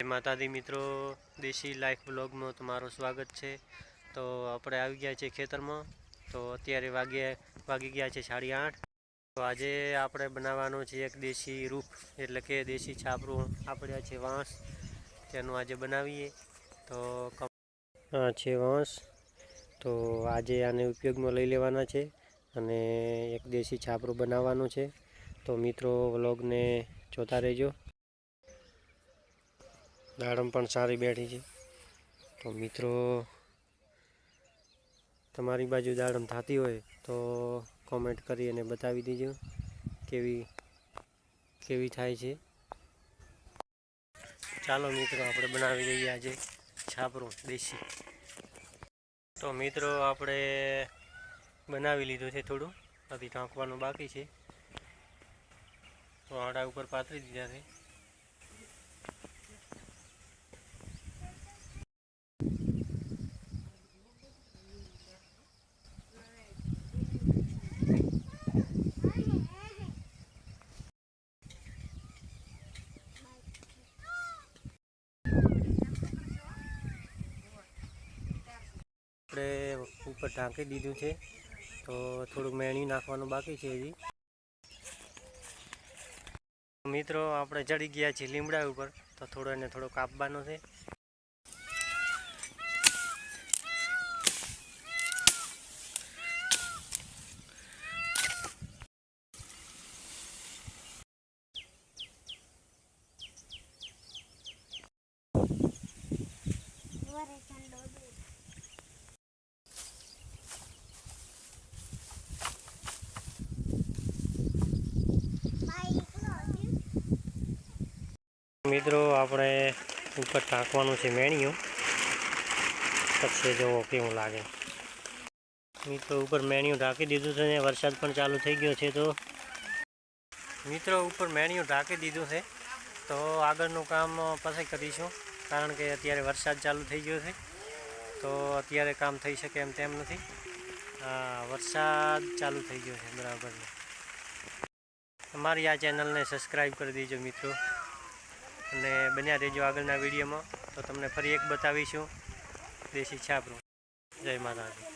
જય માતાજી મિત્રો, દેશી લાઈફ બ્લોગમાં તમારું સ્વાગત છે. તો આપણે આવી ગયા છે ખેતરમાં. તો અત્યારે વાગ્યા વાગી ગયા છે સાડી આઠ. તો આજે આપણે બનાવવાનું છે એક દેશી રૂપ, એટલે કે દેશી છાપરું. આપણે છે વાંસ, તેનું આજે બનાવીએ. તો આ છે વાંસ. તો આજે આને ઉપયોગમાં લઈ લેવાના છે અને એક દેશી છાપરું બનાવવાનું છે. તો મિત્રો, વ્લોગને જોતા રહેજો. દાડમ પણ સારી બેઠી છે. તો મિત્રો, તમારી બાજુ દાડમ થતી હોય તો કોમેન્ટ કરી અને બતાવી દેજો કેવી કેવી થાય છે. ચાલો મિત્રો, આપણે બનાવી દઈએ આજે છાપરો દેશી. તો મિત્રો, આપણે બનાવી લીધું છે થોડું. હજી ઢાંકવાનું બાકી છે. તો આડા ઉપર પાથરી દીધા છે. આપણે ઉપર ઢાંકી દીધું છે. તો થોડુંક મેણ્યું નાખવાનું બાકી છે એવી મિત્રો, આપણે ચડી ગયા છીએ લીમડા ઉપર. તો થોડો એને થોડો કાપવાનો છે. મિત્રો, આપણે ઉપર ટાંકવાનું છે મેણિયું. પછી જોવો કેવું લાગે. મિત્રો, ઉપર મેણિયું ઢાંકી દીધું છે ને, વરસાદ પણ ચાલુ થઈ ગયો છે તો. મિત્રો, ઉપર મેણિયું ઢાંકી દીધું છે. તો આગળનું કામ પછી કરીશું, કારણ કે અત્યારે વરસાદ ચાલુ થઈ ગયો છે. તો અત્યારે કામ થઈ શકે એમ તેમ નથી. હા વરસાદ ચાલુ થઈ ગયો છે, બરાબર અમારી આ ચેનલને સબસ્ક્રાઈબ કરી દેજો, મિત્રો. અને બન્યા રહેજો આગળના વિડીયોમાં. તો તમને ફરી એક બતાવીશું. દેશી છાપરું. જય માતાજી.